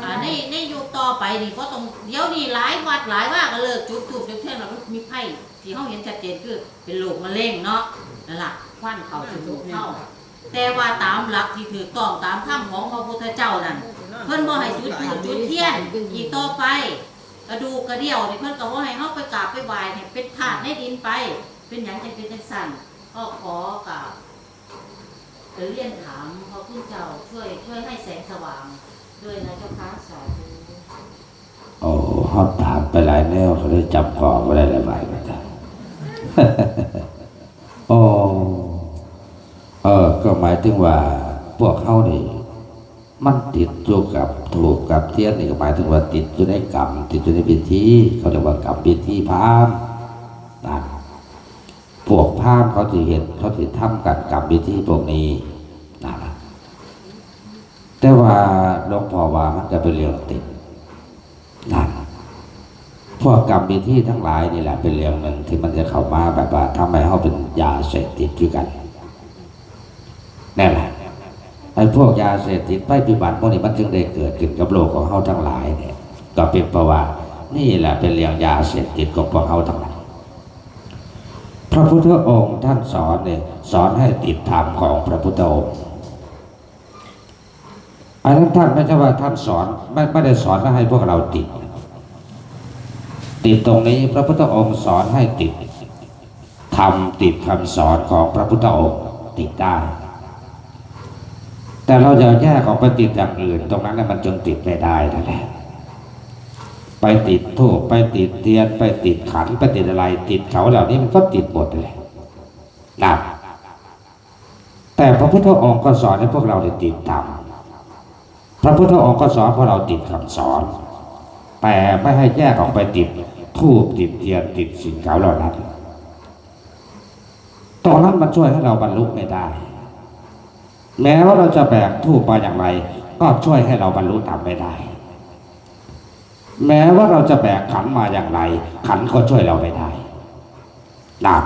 อ่าในในยุคต่อไปนี่ก็ต้องเดี๋ยวนี้หลายวัดหลายว่าก็เลิกจุดทูบจุดเทียนแล้วมันมีไพ่ที่เขาเห็นชัดเจนคือเป็นโรคมะเร็งเนาะนั่นล่ะควันเขาจมูกเข้าแต่ว่าตามหลักที่ถูกต้องตามคำของพระพุทธเจ้านั่นเพิ่นบ่ให้จุดธูปจุดเทียนอีกต่อไป กระดูกกระเดี่ยวนี่เพิ่นก็บ่ให้เฮาไปกราบไปไหว้ให้เป็นธาตุในดินไป เป็นหยังจังเป็นจังสั่นก็ขอกราบเรียนถามพระคุณเจ้าช่วยช่วยให้แสงสว่าง ด้วยนะเจ้าค่ะสาธุโอ้ฮอดถามไปหลายแนวเขาเลยจำข้อไม่ได้หลายใบก็จ้ะโอ้เออ ก็หมายถึงว่า พวกเขานี่มันติดอยู่กับถูกกับเทียนนี่ก็หมายถึงว่าติดอยู่ในกรรมติดอยู่ในพิธีเขาเรียกว่ากรรมพิธีพามนะพวกพามเขาจะเห็นเขาจะทำกันกรรมพิธีพวกนี้ แต่ว่าหลวงพ่อว่ามันจะเป็นเรื่องติดนั่นพวกกรรมวิธีทั้งหลายนี่แหละเป็นเรื่องหนึ่งที่มันจะเข้ามาแบบว่าทำให้เขาเป็นยาเสพติดด้วยกันนั่นแหละไอ้พวกยาเสพติดไปฏิบัติพวกนี้มันจึงได้เกิดขึ้นกับโลกของเขาทั้งหลายเนี่ย ก็เป็นเพราะว่านี่แหละเป็นเรื่องยาเสพติดของพวกเขาทั้งหลายพระพุทธองค์ท่านสอนเนี่ยสอนให้ติดธรรมของพระพุทธองค์ อันนั้นท่านไม่ใช่ว่าท่านสอนไม่ไม่ได้สอนให้พวกเราติด ติดตรงนี้พระพุทธองค์สอนให้ติดทำติดคำสอนของพระพุทธองค์ติดได้ แต่เราจะแยกออกไปติดอย่างอื่น ตรงนั้นมันจนติดไม่ได้นั่นแหละไปติดทูบไปติดเทียนไปติดขันไปติดอะไร ติดเขาเหล่านี้มันก็ติดหมดเลยนะแต่พระพุทธองค์ก็สอนให้พวกเราได้ติดธรรม พระพุทธองค์ก็สอนพวกเราติดคำสอน แต่ไม่ให้แยกออกไปติดทูบติดเทียนติดสิ่งเก่าเหล่านั้นตอนนั้นมันช่วยให้เราบรรลุไม่ได้ แม้ว่าเราจะแบกทูบมาอย่างไร ก็ช่วยให้เราบรรลุธรรมไม่ได้ แม้ว่าเราจะแบกขันมาอย่างไร ขันก็ช่วยเราไม่ได้นะ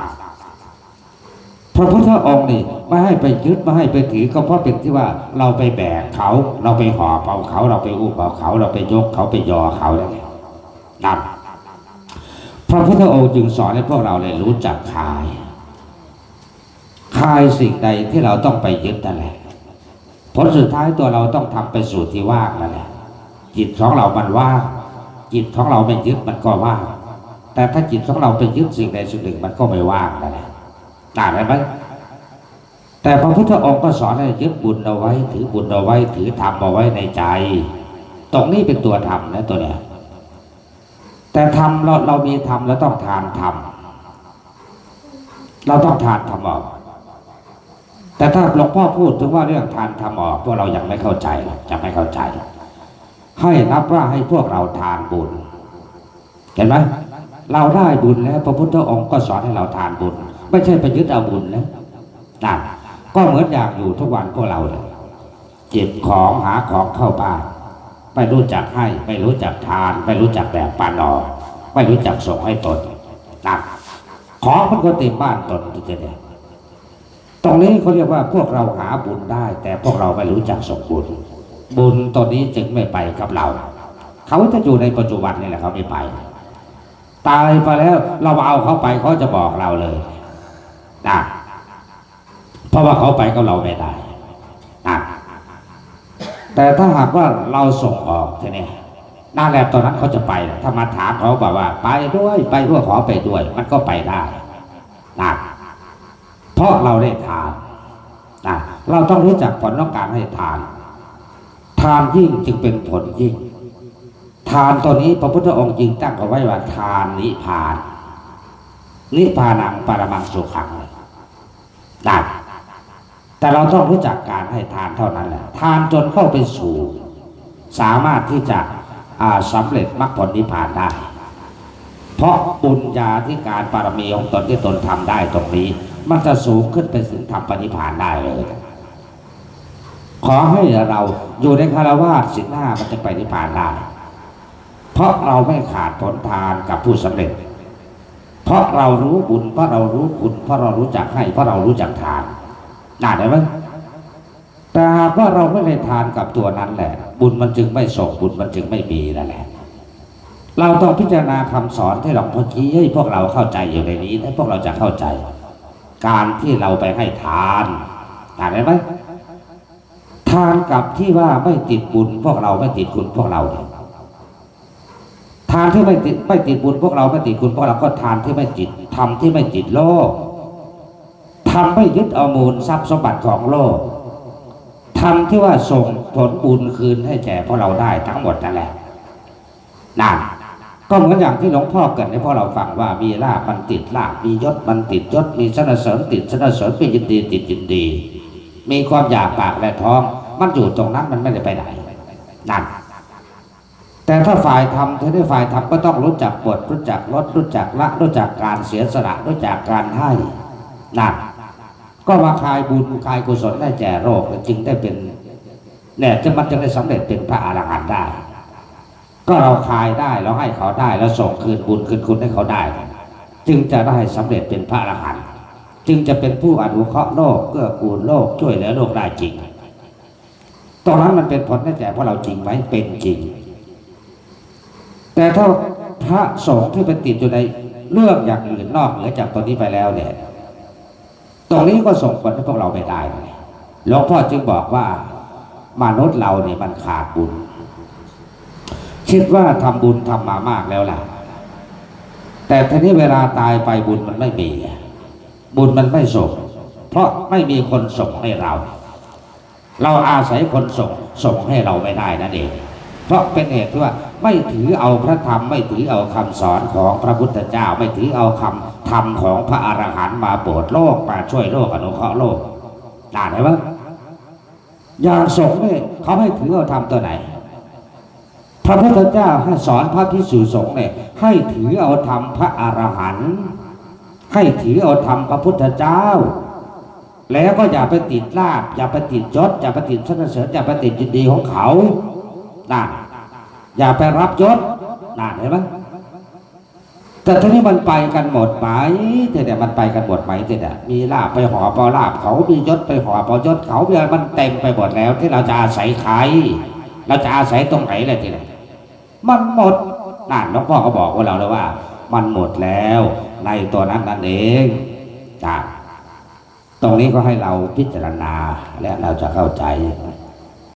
พระพุทธองค์นี่ไม่ให้ไปยึดไม่ให้ไปถือก็เพราะเป็นที่ว่าเราไปแบกเขา เราไปหอบเอาเขาเราไปอุ้มเอาเขา เราไปยกเขาไปยอเขานั่นเองนั่นพระพุทธองค์จึงสอนให้พวกเราเลยรู้จักคายคายสิ่งใดที่เราต้องไปยึดนั่นแหละผลสุดท้ายตัวเราต้องทำไปสู่ที่ว่างนั่นแหละจิตของเรามันว่างจิตของเราไม่ยึดมันก็ว่างแต่ถ้าจิตของเราไปยึดสิ่งใดสิ่งหนึ่งมันก็ไม่ว่างนั่นแหละ ต่างกันไหมแต่พระพุทธองค์ก็สอนให้ยึดบุญเอาไว้ ถือบุญเอาไว้ ถือธรรมเอาไว้ในใจ ตรงนี้เป็นตัวธรรมนะตัวเนี้ยแต่ธรรมเราเรามีธรรมแล้วต้องทานธรรมเราต้องทานธรรมออก แต่ถ้าหลวงพ่อพูดถึงว่าเรื่องทานธรรมออกพวกเรายังไม่เข้าใจจะไม่เข้าใจ ให้นับว่าให้พวกเราทานบุญ เห็นไหมเราได้บุญแล้วพระพุทธองค์ก็สอนให้เราทานบุญ ไม่ใช่ไปยึดเอาบุญนะนั่นก็เหมือนอยางอยู่ทุกวันพวกเราเนี่ยเก็บของหาของเข้าบ้านไม่รู้จักให้ไม่รู้จักทาน ไม่รู้จักแบ่งปันออไม่รู้จักส่งให้ตนนั่นของมันก็เต็มบ้านตนทีเดียตรงนี้เขาเรียกว่าพวกเราหาบุญได้ แต่พวกเราไม่รู้จักส่งบุญ บุญตอนนี้จึงไม่ไปกับเรา เขาจะอยู่ในปัจจุบันนี่แหละเขาไม่ไป ตายไปแล้วเราเอาเขาไปเขาจะบอกเราเลย นะเพราะว่าเขาไปก็เราไม่ได้นะแต่ถ้าหากว่าเราส่งออกทีนี้นั่นแหละตอนนั้นเขาจะไปถ้ามาถามเขาบอกว่า ไปด้วยไปด้วยขอไปด้วย มันก็ไปได้นะเพราะเราได้ทานนะเราต้องรู้จักผลของการให้ทาน ทานยิ่งจึงเป็นผลยิ่ง ทานตัวนี้พระพุทธองค์จึงตั้งเอาไว้ว่าทานนิพาน นิพพานังปรมังสุขังเลย ได้แต่เราต้องรู้จักการให้ทานเท่านั้นแหละ ทานจนเข้าไปสู่ สามารถที่จะอ่าสำเร็จมรรคผลนิพพานได้ เพราะบุญญาที่การปารมีของตนที่ตนทำได้ตรงนี้ มันจะสูงขึ้นไปถึงธรรมปณิพพานได้เลย ขอให้เราอยู่ในคารวาสสินหน้ามันจะไปนิพพานได้ เพราะเราไม่ขาดผลทานกับผู้สำเร็จ เพราะเรารู้บุญเพราะเรารู้คุณเพราะเรารู้จักให้ เพราะเรารู้จักทานน่าได้ไหมแต่หากว่าเราไม่ได้ทานกับตัวนั้นแหละ บุญมันจึงไม่ส่งบุญมันจึงไม่มีนั่นแหละ เราต้องพิจารณาคำสอนที่หลวงพ่อชี้ให้พวกเราเข้าใจอยู่ในนี้ให้พวกเราจะเข้าใจ การที่เราไปให้ทานอ่านได้ไหมทานกับที่ว่าไม่ติดบุญพวกเราไม่ติดคุณพวกเราเนี่ยานที่ไม่ติดไม่ติดบุญพวกเราไม่ติดคุณพวกเราก็ทานที่ไม่ติดทำที่ไม่ติดโลกทำไม่ยึดเอามูลทรัพย์สมบัติของโลกทำที่ว่าส่งผลบุญคืนให้แก่พวกเราได้ทั้งหมดนั่นแหละนั่นก็เหมือนอย่างที่หลวงพ่อเกิดให้พวกเราฟังว่ามีลาบมันติดลาบมียศมันติดยศมีสนเสริญติดสนเสริญเป็นยินดีติดยินดี มีความอยากปากและท้อง มันอยู่ตรงนั้นมันไม่ได้ไปไหนนั่น แต่ถ้าฝ่ายทำเธอได้ฝ่ายทำก็ต้องรู้จักบทรู้จักลดรู้จักละรู้จักการเสียสละรู้จักการให้นั่นก็มาคายบุญคายกุศลได้แก่โรคจึงได้เป็นเนี่ยจะมันจะได้สำเร็จเป็นพระอรหันต์ได้ ก็เราคายได้เราให้เขาได้แล้วส่งคืนบุญคืนคุณให้เขาได้ จึงจะได้สำเร็จเป็นพระอรหันต์จึงจะเป็นผู้อนุเคราะห์โลกเกื้อกูลโลกช่วยเหลือโลกได้จริงตรงนั้นมันเป็นผลได้แก่พวกเราจริงไหมเป็นจริง แต่ถ้าพระสงฆ์ที่ไปติดอยู่ในเรื่องอย่างอื่นนอกเหนือจากตัวนี้ไปแล้วเนี่ยตรงนี้ก็ส่งผลให้พวกเราไม่ได้เลยหลวงพ่อจึงบอกว่ามนุษย์เราเนี่ยมันขาดบุญ คิดว่าทำบุญทำมามากแล้วล่ะ แต่ทีนี้เวลาตายไปบุญมันไม่มี บุญมันไม่ส่ง เพราะไม่มีคนส่งให้เรา เราอาศัยคนส่งส่งให้เราไม่ได้นั่นเอง เพราะเป็นเหตุที่ว่าไม่ถือเอาพระธรรมไม่ถือเอาคำสอนของพระพุทธเจ้า ไม่ถือเอาคำธรรมของพระอรหันต์มาโปรดโลกมาช่วยโลกอนุเคราะห์โลกน่าไหนวะอย่างสงฆ์เนี่ยเขาให้ถือเอาธรรมตัวไหน พระพุทธเจ้าให้สอนพระพิสุสงฆ์เนี่ยให้ถือเอาธรรมพระอรหันต์ให้ถือเอาธรรมพระพุทธเจ้าแล้วก็อย่าไปติดลาบอย่าไปติดยศอย่าไปติดสนเสริญอย่าไปติดยินดีของเขา นั่นอย่าไปรับยศนั่นเห็นไหมแต่ทีนี้มันไปกันหมดไหมแต่เนี่ยมันไปกันหมดไหมแต่เนี่ยมีลาบไปหอปอลาบเขามียศไปหอปอยศเขาเวลามันเต็มไปหมดแล้ว ที่เราจะอาศัยใครเราจะอาศัยตรงไหนเลยทีเนี่ยมันหมดนั่นหลวงพ่อก็บอกว่าเราเลยว่า มันหมดแล้วในตัวนั้นนั่นเองจ้ะตรงนี้ก็ให้เราพิจารณาและเราจะเข้าใจ